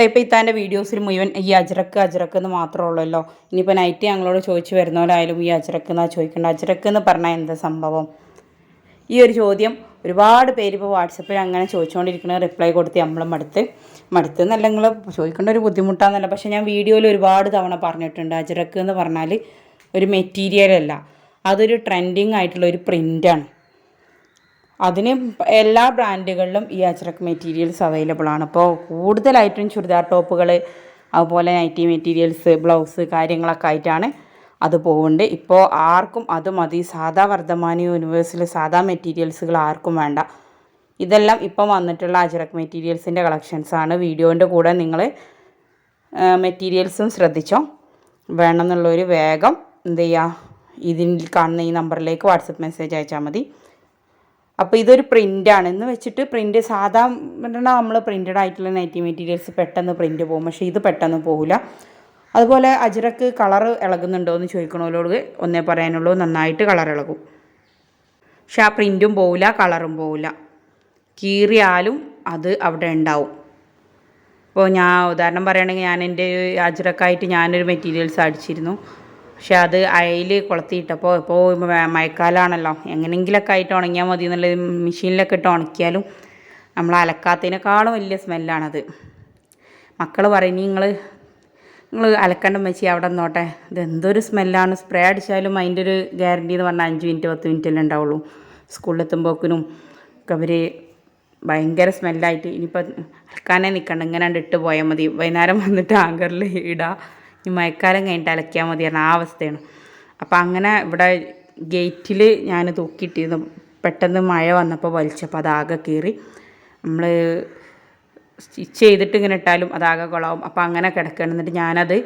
ഇപ്പം ഇത്താന്റെ വീഡിയോസിൽ മുഴുവൻ ഈ അജ്രക്ക് അജ്രക്ക് എന്ന് മാത്രമേ ഉള്ളല്ലോ. ഇനിയിപ്പോൾ നൈറ്റ് ഞങ്ങളോട് ചോദിച്ചു വരുന്നവരായാലും ഈ അജ്രക്ക് എന്നാ ചോദിക്കേണ്ടത് അജ്രക്ക് എന്ന് പറഞ്ഞാൽ എന്താ സംഭവം? ഈ ഒരു ചോദ്യം ഒരുപാട് പേര് ഇപ്പോൾ വാട്സപ്പിൽ അങ്ങനെ ചോദിച്ചുകൊണ്ടിരിക്കുന്ന റിപ്ലൈ കൊടുത്ത് നമ്മൾ മടുത്ത്. മടുത്ത് എന്നല്ല നിങ്ങൾ ചോദിക്കേണ്ട ഒരു ബുദ്ധിമുട്ടാണെന്നല്ല പക്ഷേ ഞാൻ വീഡിയോയിൽ ഒരുപാട് തവണ പറഞ്ഞിട്ടുണ്ട്. അജ്രക്ക് എന്ന് പറഞ്ഞാൽ ഒരു മെറ്റീരിയലല്ല അതൊരു ട്രെൻഡിങ് ആയിട്ടുള്ള ഒരു പ്രിന്റാണ് അതിന് എല്ലാ ബ്രാൻഡുകളിലും ഈ അജ്രക് മെറ്റീരിയൽസ് അവൈലബിൾ ആണ്. അപ്പോൾ കൂടുതലായിട്ടും ചുരിദാർ ടോപ്പുകൾ അതുപോലെ നൈറ്റി മെറ്റീരിയൽസ് ബ്ലൗസ് കാര്യങ്ങളൊക്കെ ആയിട്ടാണ് അത് പോകുന്നുണ്ട് ഇപ്പോൾ ആർക്കും അത് മതി. സാധാ വർദ്ധമാന യൂണിവേഴ്സിൽ സാധാ മെറ്റീരിയൽസുകൾ ആർക്കും വേണ്ട. ഇതെല്ലാം ഇപ്പം വന്നിട്ടുള്ള അജറക് മെറ്റീരിയൽസിന്റെ കളക്ഷൻസാണ് വീഡിയോന്റെ കൂടെ നിങ്ങൾ മെറ്റീരിയൽസും ശ്രദ്ധിച്ചോ? വേണമെന്നുള്ളൊരു വേഗം എന്ത് ചെയ്യുക ഇതിൽ കാണുന്ന ഈ നമ്പറിലേക്ക് വാട്സപ്പ് മെസ്സേജ് അയച്ചാൽ മതി. അപ്പോൾ ഇതൊരു പ്രിന്റാണ് എന്ന് വെച്ചിട്ട് പ്രിന്റ് സാധാരണ നമ്മൾ പ്രിന്റഡ് ആയിട്ടുള്ള നൈറ്റി മെറ്റീരിയൽസ് പെട്ടെന്ന് പ്രിന്റ് പോകും. പക്ഷേ ഇത് പെട്ടെന്ന് പോകില്ല അതുപോലെ അജിറക്ക് കളർ ഇളകുന്നുണ്ടോ എന്ന് ചോദിക്കണോലോട് ഒന്നേ പറയാനുള്ളൂ. നന്നായിട്ട് കളർ ഇളകും. പക്ഷെ ആ പ്രിന്റും പോവില്ല കളറും പോവില്ല കീറിയാലും അത് അവിടെ ഉണ്ടാവും. ഇപ്പോൾ ഞാൻ ഉദാഹരണം പറയുകയാണെങ്കിൽ ഞാൻ എന്റെ അജിറക്കായിട്ട് ഞാനൊരു മെറ്റീരിയൽസ് അടിച്ചിരുന്നു. പക്ഷെ അത് അയൽ കൊളത്തിയിട്ടപ്പോൾ ഇപ്പോൾ മഴക്കാലമാണല്ലോ എങ്ങനെയെങ്കിലൊക്കെ ആയിട്ട് ഉണങ്ങിയാൽ മതി എന്നുള്ളത് മെഷീനിലൊക്കെ ഇട്ട് ഉണക്കിയാലും നമ്മൾ അലക്കാത്തതിനേക്കാളും വലിയ സ്മെല്ലാണത്. മക്കൾ പറയും നിങ്ങൾ നിങ്ങൾ അലക്കണ്ട മെച്ചി അവിടെ നിന്നോട്ടെ. ഇത് എന്തൊരു സ്മെല്ലാണ്. സ്പ്രേ അടിച്ചാലും അതിന്റെ ഒരു ഗ്യാരണ്ടി എന്ന് പറഞ്ഞാൽ അഞ്ച് മിനിറ്റ് പത്ത് മിനിറ്റല്ലേ ഉണ്ടാവുള്ളൂ. സ്കൂളിലെത്തുമ്പോക്കിനും ഒക്കെ അവർ ഭയങ്കര സ്മെല്ലായിട്ട് ഇനിയിപ്പോൾ അലക്കാനേ നിൽക്കണ്ട. ഇങ്ങനെ ഇട്ട് പോയാൽ മതി. വൈകുന്നേരം വന്നിട്ട് ആങ്കറിൽ ഇടാം. ഈ മഴക്കാലം കഴിഞ്ഞിട്ട് അലക്കിയാൽ മതി ആ അവസ്ഥയാണ്. അപ്പം അങ്ങനെ ഇവിടെ ഗേറ്റിൽ ഞാൻ തൂക്കിയിട്ടിരുന്നു. പെട്ടെന്ന് മഴ വന്നപ്പോൾ വലിച്ചപ്പോൾ അതാകെ കീറി. നമ്മൾ സ്റ്റിച്ച് ചെയ്തിട്ട് ഇങ്ങനെ ഇട്ടാലും അതാകെ കുളമാവും അപ്പോൾ അങ്ങനെ കിടക്കണം. എന്നിട്ട് ഞാനത്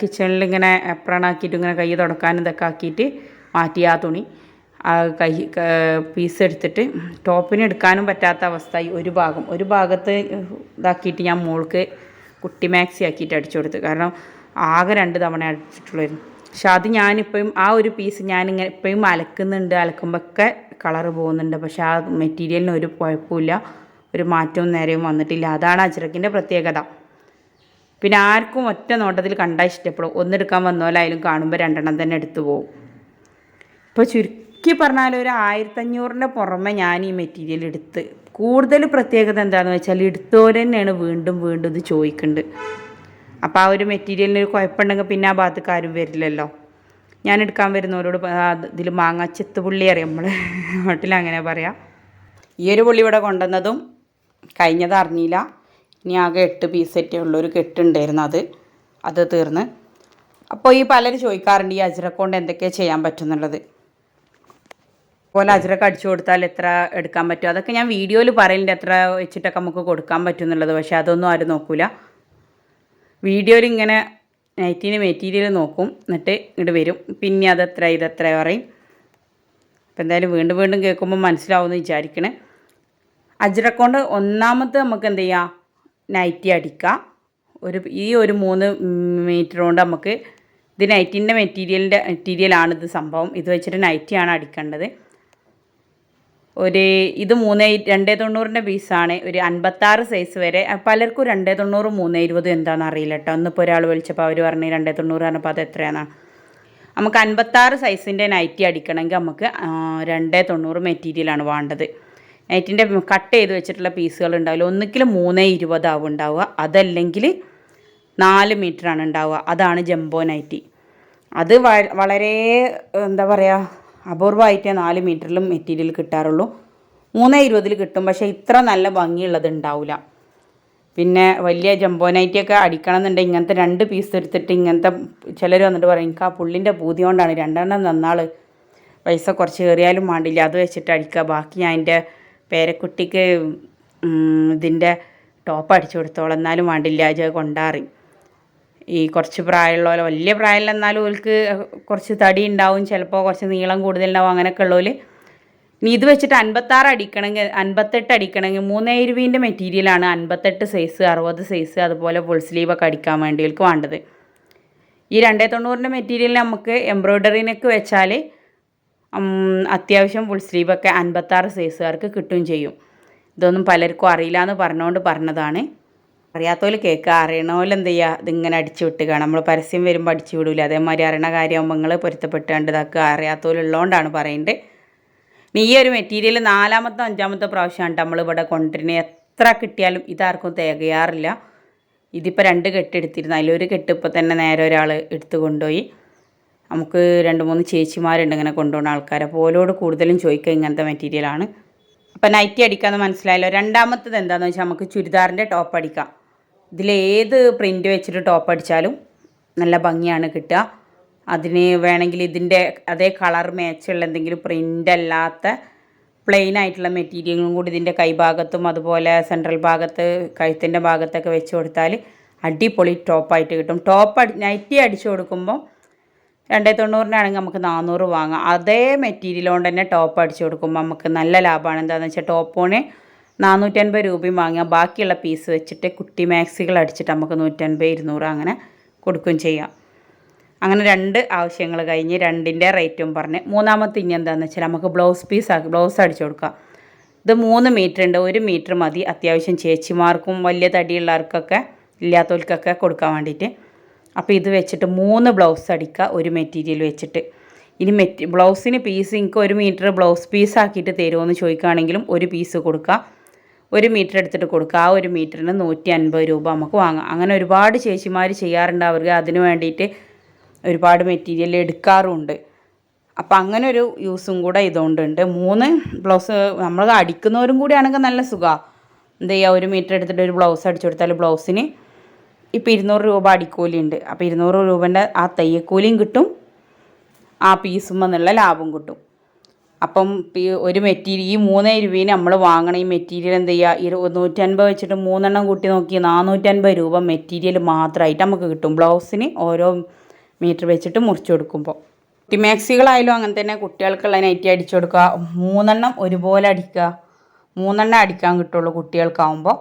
കിച്ചണിൽ ഇങ്ങനെ എപ്രണാക്കിയിട്ട് ഇങ്ങനെ കൈ തുടക്കാനും ഇതൊക്കെ ആക്കിയിട്ട് മാറ്റി ആ തുണി. ആ കൈ പീസ് എടുത്തിട്ട് ടോപ്പിന് എടുക്കാനും പറ്റാത്ത അവസ്ഥയായി. ഒരു ഭാഗം. ഒരു ഭാഗത്ത് ഇതാക്കിയിട്ട് ഞാൻ മോൾക്ക് കുട്ടി മാക്സി ആക്കിയിട്ട് അടിച്ചു കൊടുത്ത്. കാരണം ആകെ രണ്ട് തവണ അടിച്ചിട്ടുള്ളായിരുന്നു. പക്ഷെ അത് ഞാനിപ്പോഴും ആ ഒരു പീസ് ഞാനിങ്ങനെ ഇപ്പോഴും അലക്കുന്നുണ്ട്. അലക്കുമ്പോഴൊക്കെ കളറ് പോകുന്നുണ്ട്. പക്ഷെ ആ മെറ്റീരിയലിന് ഒരു കുഴപ്പമില്ല. ഒരു മാറ്റവും നേരെയും വന്നിട്ടില്ല. അതാണ് അജ്രക്കിന്റെ പ്രത്യേകത. പിന്നെ ആർക്കും ഒറ്റ നോട്ടത്തിൽ കണ്ടാൽ ഇഷ്ടപ്പെടും. ഒന്നെടുക്കാൻ വന്നോലായാലും കാണുമ്പോൾ രണ്ടെണ്ണം തന്നെ എടുത്തു പോകും. ഇപ്പോൾ ചുരുക്കി പറഞ്ഞാൽ ഒരു ആയിരത്തഞ്ഞൂറിന്റെ പുറമെ ഞാൻ ഈ മെറ്റീരിയൽ എടുത്ത്. കൂടുതൽ പ്രത്യേകത എന്താണെന്ന് വെച്ചാൽ എടുത്തവർ തന്നെയാണ് വീണ്ടും വീണ്ടും ഇത് ചോദിക്കുന്നുണ്ട് അപ്പോൾ ആ ഒരു മെറ്റീരിയലിന് ഒരു കുഴപ്പമുണ്ടെങ്കിൽ പിന്നെ ആ ഭാഗത്തേക്ക് ആരും വരില്ലല്ലോ. ഞാൻ എടുക്കാൻ വരുന്നവരോട് ഇതിൽ മാങ്ങ ചെത്ത് പുള്ളി അറിയാം. നമ്മൾ നാട്ടിൽ അങ്ങനെ പറയാം. ഈ ഒരു പുള്ളി ഇവിടെ കൊണ്ടുവന്നതും കഴിഞ്ഞത് അറിഞ്ഞില്ല. ഇനി ആകെ എട്ട് പീസ് സെറ്റേ ഉള്ളൂ. ഒരു കെട്ടുണ്ടായിരുന്നു അത്. അത് തീർന്ന്. അപ്പോൾ ഈ പലരും ചോദിക്കാറുണ്ട് ഈ അജ്രക്കൊണ്ട് എന്തൊക്കെയാണ് ചെയ്യാൻ പറ്റുന്നുള്ളത്? പോലെ അജ്രക്ക് അടിച്ചു കൊടുത്താൽ എത്ര എടുക്കാൻ പറ്റും? അതൊക്കെ ഞാൻ വീഡിയോയിൽ പറയലുണ്ട്. എത്ര വെച്ചിട്ടൊക്കെ നമുക്ക് കൊടുക്കാൻ പറ്റും എന്നുള്ളത്. പക്ഷേ അതൊന്നും ആരും നോക്കൂല. വീഡിയോയിൽ ഇങ്ങനെ നൈറ്റിന് മെറ്റീരിയൽ നോക്കും. എന്നിട്ട് ഇങ്ങോട്ട് വരും. പിന്നെ അതെത്ര ഇതെത്ര പറയും. അപ്പം എന്തായാലും വീണ്ടും വീണ്ടും കേൾക്കുമ്പോൾ മനസ്സിലാവുമെന്ന് വിചാരിക്കണേ. അജ്രക്കൊണ്ട് ഒന്നാമത്തെ നമുക്ക് എന്ത് ചെയ്യാം? നൈറ്റി അടിക്കാം. ഒരു ഈ ഒരു മൂന്ന് മീറ്റർ കൊണ്ട് നമുക്ക് ഇത് നൈറ്റിന്റെ മെറ്റീരിയലിന്റെ ഇത് സംഭവം. ഇത് വെച്ചിട്ട് നൈറ്റിയാണ് അടിക്കേണ്ടത്. ഒരു ഇത് മൂന്ന് രണ്ടേ തൊണ്ണൂറിന്റെ പീസാണ് ഒരു അൻപത്താറ് സൈസ് വരെ. പലർക്കും രണ്ടേ തൊണ്ണൂറ് മൂന്ന് ഇരുപത് എന്താണെന്ന് അറിയില്ല കേട്ടോ ഇന്നിപ്പോൾ ഒരാൾ വിളിച്ചപ്പോൾ അവർ പറഞ്ഞു രണ്ടേ തൊണ്ണൂറ് പറഞ്ഞപ്പോൾ അത് എത്രയാണ് നമുക്ക് അൻപത്താറ് സൈസിന്റെ നൈറ്റി അടിക്കണമെങ്കിൽ നമുക്ക് രണ്ടേ തൊണ്ണൂറ് മെറ്റീരിയലാണ് വേണ്ടത്. നൈറ്റിന്റെ കട്ട് ചെയ്ത് വെച്ചിട്ടുള്ള പീസുകൾ ഉണ്ടാവില്ല. ഒന്നുകിൽ മൂന്നേ ഇരുപതാവും ഉണ്ടാവുക. അതല്ലെങ്കിൽ നാല് മീറ്ററാണ് ഉണ്ടാവുക. അതാണ് ജംബോ നൈറ്റി അത് വളരെ എന്താ പറയുക അപൂർവമായിട്ടേ നാല് മീറ്ററിലും മെറ്റീരിയൽ കിട്ടാറുള്ളൂ. മൂന്ന് ഇരുപതിൽ കിട്ടും പക്ഷേ ഇത്ര നല്ല ഭംഗിയുള്ളത് ഉണ്ടാവില്ല പിന്നെ വലിയ ജംബോ നൈറ്റിയൊക്കെ അടിക്കണം എന്നുണ്ടെങ്കിൽ ഇങ്ങനത്തെ രണ്ട് പീസ് എടുത്തിട്ട് ഇങ്ങനത്തെ ചിലർ വന്നിട്ട് പറയും എനിക്ക് ആ പുള്ളിന്റെ പൂതി കൊണ്ടാണ് രണ്ടെണ്ണം നന്നാൾ പൈസ കുറച്ച് കയറിയാലും വേണ്ടില്ല അത് വെച്ചിട്ട് അടിക്കുക. ബാക്കി ഞാൻ എന്റെ പേരക്കുട്ടിക്ക് ഇതിന്റെ ടോപ്പ് അടിച്ചു കൊടുത്തോളം എന്നാലും വേണ്ടില്ല അത് കൊണ്ടാറി. ഈ കുറച്ച് പ്രായമുള്ള പോലെ വലിയ പ്രായമില്ല എന്നാലും ഓൾക്ക് കുറച്ച് തടി ഉണ്ടാവും ചിലപ്പോൾ കുറച്ച് നീളം കൂടുതലുണ്ടാവും അങ്ങനെയൊക്കെ ഉള്ളവർ ഇനി ഇത് വെച്ചിട്ട് അൻപത്താറ് അടിക്കണമെങ്കിൽ അൻപത്തെട്ട് അടിക്കണമെങ്കിൽ മൂന്നേ ഇരുപതിന്റെ മെറ്റീരിയലാണ് അൻപത്തെട്ട് സൈസ് അറുപത് സൈസ് അതുപോലെ ഫുൾ സ്ലീവൊക്കെ അടിക്കാൻ വേണ്ടിയവർക്ക് വേണ്ടത്. ഈ രണ്ടേ തൊണ്ണൂറിന്റെ മെറ്റീരിയൽ നമുക്ക് എംബ്രോയ്ഡറിനൊക്കെ വെച്ചാൽ അത്യാവശ്യം ഫുൾ സ്ലീവൊക്കെ അൻപത്താറ് സൈസുകാർക്ക് കിട്ടുകയും ചെയ്യും. ഇതൊന്നും പലർക്കും അറിയില്ല എന്ന് പറഞ്ഞുകൊണ്ട് പറഞ്ഞതാണ്. അറിയാത്തോൽ കേൾക്കുക അറിയണോൽ എന്ത് ചെയ്യുക ഇതിങ്ങനെ അടിച്ചു വിട്ടുക നമ്മൾ പരസ്യം വരുമ്പോൾ അടിച്ചു വിടൂല. അതേമാതിരി അറിയണ കാര്യമാകുമ്പോൾ നിങ്ങൾ പൊരുത്തപ്പെട്ടാണ്ട് ഇതാക്കുക. അറിയാത്തോലുള്ളതുകൊണ്ടാണ് പറയുന്നത് ഈ ഒരു മെറ്റീരിയൽ നാലാമത്തെ അഞ്ചാമത്തെ പ്രാവശ്യമാണ് നമ്മൾ ഇവിടെ കൊണ്ടുവരുന്നത് എത്ര കിട്ടിയാലും ഇതാർക്കും തികയാറില്ല. ഇതിപ്പോൾ രണ്ട് കെട്ട് എടുത്തിരുന്നു. അതിലൊരു കെട്ട് ഇപ്പോൾ തന്നെ നേരെ ഒരാൾ എടുത്തു കൊണ്ടുപോയി. നമുക്ക് രണ്ട് മൂന്ന് ചേച്ചിമാരുണ്ട് ഇങ്ങനെ കൊണ്ടുപോകുന്ന ആൾക്കാർ അപ്പോൾ ഓലോട് കൂടുതലും ചോദിക്കുക ഇങ്ങനത്തെ മെറ്റീരിയലാണ് അപ്പോൾ നൈറ്റി അടിക്കാമെന്ന് മനസ്സിലായല്ലോ. രണ്ടാമത്തത് എന്താണെന്ന് വെച്ചാൽ നമുക്ക് ചുരിദാറിന്റെ ടോപ്പ് അടിക്കാം. ഇതിലേത് പ്രിന്റ് വെച്ചിട്ട് ടോപ്പ് അടിച്ചാലും നല്ല ഭംഗിയാണ് കിട്ടുക. അതിന് വേണമെങ്കിൽ ഇതിന്റെ അതേ കളർ മാച്ചുള്ള എന്തെങ്കിലും പ്രിന്റ് അല്ലാത്ത പ്ലെയിൻ ആയിട്ടുള്ള മെറ്റീരിയലും കൂടി ഇതിന്റെ കൈഭാഗത്തും അതുപോലെ സെൻട്രൽ ഭാഗത്ത് കഴുത്തിന്റെ ഭാഗത്തൊക്കെ വെച്ച് കൊടുത്താൽ അടിപൊളി ടോപ്പായിട്ട് കിട്ടും. ടോപ്പ് അടി നൈറ്റി അടിച്ചു കൊടുക്കുമ്പോൾ രണ്ടേ തൊണ്ണൂറിനാണെങ്കിൽ നമുക്ക് നാനൂറ് വാങ്ങാം. അതേ മെറ്റീരിയൽ കൊണ്ട് തന്നെ ടോപ്പ് അടിച്ചു കൊടുക്കുമ്പോൾ നമുക്ക് നല്ല ലാഭമാണ്. എന്താണെന്ന് വെച്ചാൽ ടോപ്പോണ് നാനൂറ്റൻപത് രൂപയും വാങ്ങുക ബാക്കിയുള്ള പീസ് വെച്ചിട്ട് കുട്ടി മാക്സികൾ അടിച്ചിട്ട് നമുക്ക് നൂറ്റൻപത് ഇരുന്നൂറ് അങ്ങനെ കൊടുക്കുകയും ചെയ്യാം. അങ്ങനെ രണ്ട് ആവശ്യങ്ങൾ കഴിഞ്ഞ് രണ്ടിന്റെ റേറ്റും പറഞ്ഞ് മൂന്നാമത്തെ ഇനി എന്താണെന്ന് വെച്ചാൽ നമുക്ക് ബ്ലൗസ് പീസ് ആക്കി ബ്ലൗസ് അടിച്ചു കൊടുക്കാം. ഇത് മൂന്ന് മീറ്റർ ഉണ്ട് ഒരു മീറ്റർ മതി. അത്യാവശ്യം ചേച്ചിമാർക്കും വലിയ തടിയുള്ളവർക്കൊക്കെ ഇല്ലാത്തവർക്കൊക്കെ കൊടുക്കാൻ വേണ്ടിയിട്ട്. അപ്പോൾ ഇത് വെച്ചിട്ട് മൂന്ന് ബ്ലൗസ് അടിക്കുക ഒരു മെറ്റീരിയൽ വെച്ചിട്ട്. ഇനി മെറ്റ് ബ്ലൗസിന് പീസ് എനിക്ക് ഒരു മീറ്റർ ബ്ലൗസ് പീസ് ആക്കിയിട്ട് തരുമോ എന്ന് ചോദിക്കുകയാണെങ്കിലും ഒരു പീസ് കൊടുക്കുക. ഒരു മീറ്റർ എടുത്തിട്ട് കൊടുക്കുക ആ ഒരു മീറ്ററിന് നൂറ്റി അൻപത് രൂപ നമുക്ക് വാങ്ങാം. അങ്ങനെ ഒരുപാട് ചേച്ചിമാർ ചെയ്യാറുണ്ട് അവർക്ക്. അതിന് വേണ്ടിയിട്ട് ഒരുപാട് മെറ്റീരിയൽ എടുക്കാറുമുണ്ട് അപ്പം അങ്ങനെ ഒരു യൂസും കൂടെ ഇതുകൊണ്ടുണ്ട്. മൂന്ന് ബ്ലൗസ് നമ്മൾ അടിക്കുന്നവരും കൂടി ആണെങ്കിൽ നല്ല സുഖമാണ് എന്ത് ചെയ്യുക ഒരു മീറ്റർ എടുത്തിട്ട് ഒരു ബ്ലൗസ് അടിച്ചു കൊടുത്താൽ ബ്ലൗസിന് ഇപ്പോൾ ഇരുന്നൂറ് രൂപ അടിക്കൂലിയുണ്ട്. അപ്പോൾ ഇരുന്നൂറ് രൂപേന്റെ ആ തയ്യക്കൂലിയും കിട്ടും. ആ പീസും എന്നുള്ള ലാഭം കിട്ടും. അപ്പം ഈ ഒരു മെറ്റീരിയൽ ഈ മൂന്നേ രൂപയിൽ നമ്മൾ വാങ്ങണ ഈ മെറ്റീരിയൽ എന്ത് ചെയ്യുക ഇരു നൂറ്റൻപത് വെച്ചിട്ട് മൂന്നെണ്ണം കൂട്ടി നോക്കി നാനൂറ്റൻപത് രൂപ മെറ്റീരിയൽ മാത്രമായിട്ട് നമുക്ക് കിട്ടും. ബ്ലൗസിന് ഓരോ മീറ്റർ വെച്ചിട്ട് മുറിച്ച് കൊടുക്കുമ്പോൾ കുട്ടിമാക്സികളായാലും അങ്ങനെ തന്നെ കുട്ടികൾക്കുള്ള നൈറ്റി അടിച്ചു കൊടുക്കുക. മൂന്നെണ്ണം ഒരുപോലെ അടിക്കുക. മൂന്നെണ്ണം അടിക്കാൻ കിട്ടുള്ളൂ കുട്ടികൾക്കാവുമ്പോൾ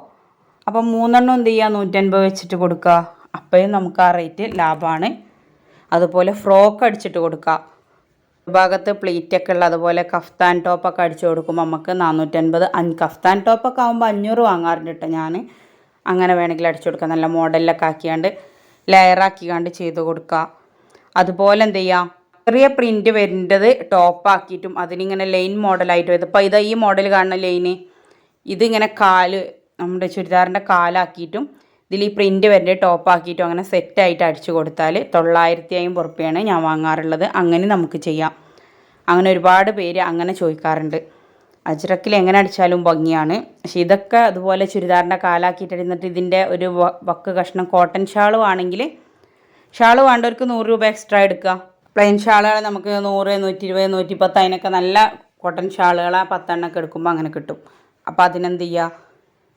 അപ്പം മൂന്നെണ്ണം എന്ത് ചെയ്യുക നൂറ്റൻപത് വെച്ചിട്ട് കൊടുക്കുക. അപ്പോഴും നമുക്ക് ആ റേറ്റ് ലാഭമാണ് അതുപോലെ ഫ്രോക്ക് അടിച്ചിട്ട് കൊടുക്കുക. ഭാഗത്ത് പ്ലീറ്റൊക്കെ ഉള്ള അതുപോലെ കഫ്താൻ ടോപ്പൊക്കെ അടിച്ചു കൊടുക്കുമ്പോൾ നമുക്ക് നാനൂറ്റൻപത് അഞ്ച് കഫ്താൻ ടോപ്പൊക്കെ ആകുമ്പോൾ അഞ്ഞൂറ് വാങ്ങാറുണ്ട് കേട്ടോ ഞാൻ അങ്ങനെ വേണമെങ്കിൽ അടിച്ചു കൊടുക്കാം. നല്ല മോഡലിലൊക്കെ ആക്കിയാണ്ട് ലെയറാക്കിയാണ്ട് ചെയ്ത് കൊടുക്കുക അതുപോലെ എന്ത് ചെയ്യാം? ചെറിയ പ്രിന്റ് വരേണ്ടത് ടോപ്പാക്കിയിട്ടും അതിനിങ്ങനെ ലൈൻ മോഡലായിട്ട് വരും ഇപ്പോൾ ഇതാ ഈ മോഡൽ കാണുന്ന ലൈന് ഇതിങ്ങനെ കാൽ നമ്മുടെ ചുരിദാറിന്റെ കാലാക്കിയിട്ടും ഇതിൽ ഈ പ്രിന്റ് വരേണ്ട ടോപ്പാക്കിയിട്ടും അങ്ങനെ സെറ്റായിട്ട് അടിച്ചു കൊടുത്താൽ തൊള്ളായിരത്തി അമ്പത് റുപ്യാണ് ഞാൻ വാങ്ങാറുള്ളത്. അങ്ങനെ നമുക്ക് ചെയ്യാം. അങ്ങനെ ഒരുപാട് പേര് അങ്ങനെ ചോദിക്കാറുണ്ട്. അജ്രക്കിൽ എങ്ങനെ അടിച്ചാലും ഭംഗിയാണ്. പക്ഷെ ഇതൊക്കെ അതുപോലെ ചുരിദാറിന്റെ കാലാക്കിയിട്ട് എന്നിട്ട് ഇതിന്റെ ഒരു വക്ക് കഷ്ണം കോട്ടൺ ഷാളും ആണെങ്കിൽ ഷാൾ വേണ്ടവർക്ക് നൂറ് രൂപ എക്സ്ട്രാ എടുക്കുക പ്ലെയിൻ ഷാളുകൾ നമുക്ക് നൂറ് നൂറ്റി ഇരുപത് നൂറ്റി പത്ത് അതിനൊക്കെ നല്ല കോട്ടൺ ഷാളുകൾ പത്തെണ്ണൊക്കെ എടുക്കുമ്പോൾ അങ്ങനെ കിട്ടും. അപ്പോൾ അതിനെന്ത് ചെയ്യുക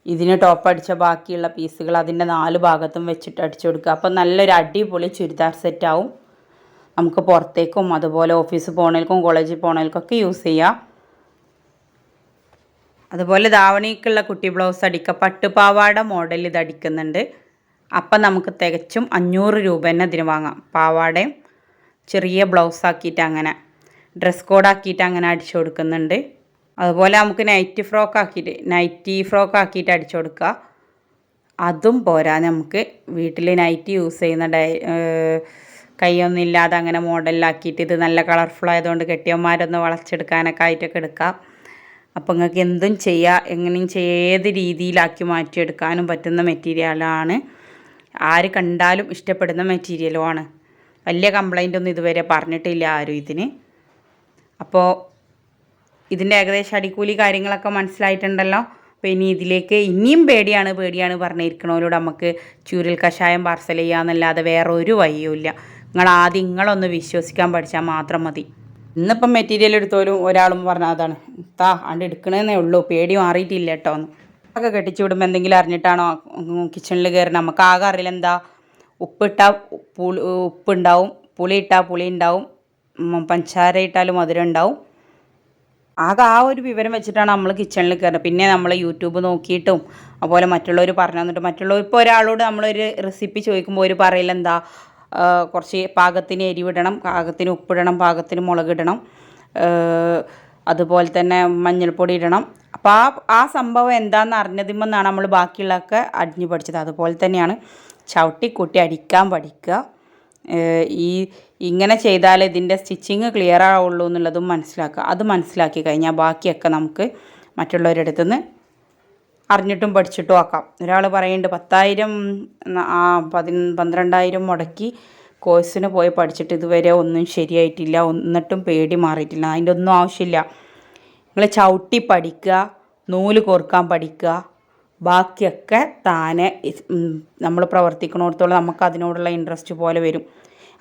ഇതിന് ടോപ്പ് അടിച്ച ബാക്കിയുള്ള പീസുകൾ അതിന്റെ നാല് ഭാഗത്തും വെച്ചിട്ട് അടിച്ചു കൊടുക്കുക. അപ്പോൾ നല്ലൊരു അടിപൊളി ചുരിദാർ സെറ്റാവും നമുക്ക് പുറത്തേക്കും അതുപോലെ ഓഫീസ് പോകണേൽക്കും കോളേജിൽ പോകണേൽക്കൊക്കെ യൂസ് ചെയ്യാം. അതുപോലെ ധാവണിക്കുള്ള കുട്ടി ബ്ലൗസ് അടിക്കുക. പട്ടുപാവാട മോഡൽ ഇത് അടിക്കുന്നുണ്ട്. അപ്പം നമുക്ക് തികച്ചും അഞ്ഞൂറ് രൂപ തന്നെ ഇതിന് വാങ്ങാം. പാവാടയും ചെറിയ ബ്ലൗസ് ആക്കിയിട്ട് അങ്ങനെ. ഡ്രസ് കോഡ് ആക്കിയിട്ട് അങ്ങനെ അടിച്ചു കൊടുക്കുന്നുണ്ട്. അതുപോലെ നമുക്ക് നൈറ്റ് ഫ്രോക്ക് ആക്കിയിട്ട് നൈറ്റി ഫ്രോക്ക് ആക്കിയിട്ട് അടിച്ചു കൊടുക്കുക. അതും പോരാ നമുക്ക് വീട്ടിൽ നൈറ്റ് യൂസ് ചെയ്യുന്ന ഡൈ കൈയൊന്നും ഇല്ലാതെ അങ്ങനെ മോഡലിലാക്കിയിട്ട് ഇത് നല്ല കളർഫുൾ ആയതുകൊണ്ട് കെട്ടിയന്മാരൊന്ന് വളച്ചെടുക്കാനൊക്കെ ആയിട്ടൊക്കെ എടുക്കാം. അപ്പോൾ നിങ്ങൾക്ക് എന്തും ചെയ്യാം എങ്ങനെയും ഏത് രീതിയിലാക്കി മാറ്റിയെടുക്കാനും പറ്റുന്ന മെറ്റീരിയലാണ് ആര് കണ്ടാലും ഇഷ്ടപ്പെടുന്ന മെറ്റീരിയലുമാണ് വലിയ കംപ്ലൈന്റ് ഒന്നും ഇതുവരെ പറഞ്ഞിട്ടില്ല ആരും ഇതിന്. അപ്പോൾ ഇതിന്റെ ഏകദേശം അടിക്കൂലി കാര്യങ്ങളൊക്കെ മനസ്സിലായിട്ടുണ്ടല്ലോ. അപ്പോൾ ഇനി ഇതിലേക്ക് ഇനിയും പേടിയാണ് പേടിയാണ് പറഞ്ഞിരിക്കണവരോട് നമുക്ക് ചൂരൽ കഷായം പാർസൽ ചെയ്യാമെന്നല്ലാതെ വേറെ ഒരു വഴിയുമില്ല. നിങ്ങൾ ആദ്യം നിങ്ങളൊന്ന് വിശ്വസിക്കാൻ പഠിച്ചാൽ മാത്രം മതി. ഇന്നിപ്പം മെറ്റീരിയൽ എടുത്തോലും ഒരാളും പറഞ്ഞ അതാണ്. താ അണ്ട് എടുക്കണമെന്നേ ഉള്ളൂ പേടി മാറിയിട്ടില്ല കേട്ടോ എന്ന്. ഒക്കെ കെട്ടിച്ചു വിടുമ്പോൾ എന്തെങ്കിലും അറിഞ്ഞിട്ടാണോ കിച്ചണിൽ കയറി നമുക്ക് ആകെ അറിയില്ല എന്താ? ഉപ്പിട്ടാൽ പുളി ഉപ്പുണ്ടാവും പുളി ഇട്ടാൽ പുളി ഉണ്ടാവും പഞ്ചസാര ഇട്ടാലും മധുരം ഉണ്ടാവും. ആകെ ആ ഒരു വിവരം വെച്ചിട്ടാണ് നമ്മൾ കിച്ചണിൽ കയറുന്നത് പിന്നെ നമ്മൾ യൂട്യൂബ് നോക്കിയിട്ടും അതുപോലെ മറ്റുള്ളവർ പറഞ്ഞു തന്നിട്ട് മറ്റുള്ളവർ ഇപ്പോൾ ഒരാളോട് നമ്മളൊരു റെസിപ്പി ചോദിക്കുമ്പോൾ ഒരു പറയില്ല എന്താ? കുറച്ച് പാകത്തിന് എരിവിടണം പാകത്തിന് ഉപ്പിടണം പാകത്തിന് മുളകിടണം അതുപോലെ തന്നെ മഞ്ഞൾപ്പൊടി ഇടണം. അപ്പോൾ ആ ആ സംഭവം എന്താണെന്ന് അറിഞ്ഞതിമെന്നാണ് നമ്മൾ ബാക്കിയുള്ളതൊക്കെ അടിഞ്ഞു പഠിച്ചത്. അതുപോലെ തന്നെയാണ് ചവിട്ടി കൂട്ടി അടിക്കാൻ പഠിക്കുക. ഈ ഇങ്ങനെ ചെയ്താൽ ഇതിന്റെ സ്റ്റിച്ചിങ് ക്ലിയർ ആവുള്ളൂ എന്നുള്ളതും മനസ്സിലാക്കുക അത് മനസ്സിലാക്കി കഴിഞ്ഞാൽ ബാക്കിയൊക്കെ നമുക്ക് മറ്റുള്ളവരുടെ നിന്ന് അറിഞ്ഞിട്ടും പഠിച്ചിട്ടും ആക്കാം. ഒരാൾ പറയുന്നുണ്ട് പത്തായിരം ആ പതി പന്ത്രണ്ടായിരം മുടക്കി കോഴ്സിന് പോയി പഠിച്ചിട്ട് ഇതുവരെ ഒന്നും ശരിയായിട്ടില്ല. എന്നിട്ടും പേടി മാറിയിട്ടില്ല. അതിന്റെ ഒന്നും ആവശ്യമില്ല. നിങ്ങൾ ചവിട്ടി പഠിക്കുക നൂൽ കോർക്കാൻ പഠിക്കുക ബാക്കിയൊക്കെ താനെ നമ്മൾ പ്രവർത്തിക്കണോടത്തോളം നമുക്ക് അതിനോടുള്ള ഇൻട്രസ്റ്റ് പോലെ വരും.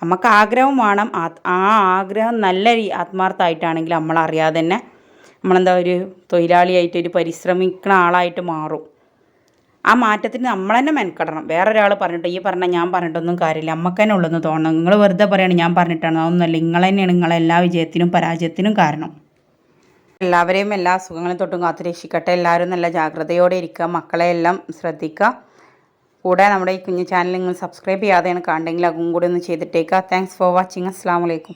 നമുക്ക് ആഗ്രഹം വേണം. ആ- ആഗ്രഹം നല്ല ആത്മാർത്ഥമായിട്ടാണെങ്കിൽ നമ്മളറിയാതെ തന്നെ നമ്മളെന്താ ഒരു തൊഴിലാളിയായിട്ട് ഒരു പരിശ്രമിക്കുന്ന ആളായിട്ട് മാറും. ആ മാറ്റത്തിന് നമ്മൾ തന്നെ മെനക്കെടണം. വേറെ ഒരാൾ പറഞ്ഞിട്ട് ഈ പറഞ്ഞ ഞാൻ പറഞ്ഞിട്ടൊന്നും കാര്യമില്ല. നമുക്ക് തന്നെ ഉള്ളെന്ന് തോന്നണം. നിങ്ങൾ വെറുതെ പറയണം ഞാൻ പറഞ്ഞിട്ടാണ്. അതൊന്നുമല്ല. നിങ്ങൾ തന്നെയാണ് നിങ്ങളെ എല്ലാ വിജയത്തിനും പരാജയത്തിനും കാരണം. എല്ലാവരെയും എല്ലാ അസുഖങ്ങളും തൊട്ടും കാത്തു രക്ഷിക്കട്ടെ എല്ലാവരും നല്ല ജാഗ്രതയോടെ ഇരിക്കുക. മക്കളെ എല്ലാം ശ്രദ്ധിക്കുക. കൂടെ നമ്മുടെ ഈ കുഞ്ഞു ചാനൽ നിങ്ങൾ സബ്സ്ക്രൈബ് ചെയ്യാതെയാണ് കാണുന്നെങ്കിൽ അതും കൂടി ഒന്ന് ചെയ്തിട്ടേക്കുക. താങ്ക്സ് ഫോർ വാച്ചിങ് അസ്സാം വലൈക്കും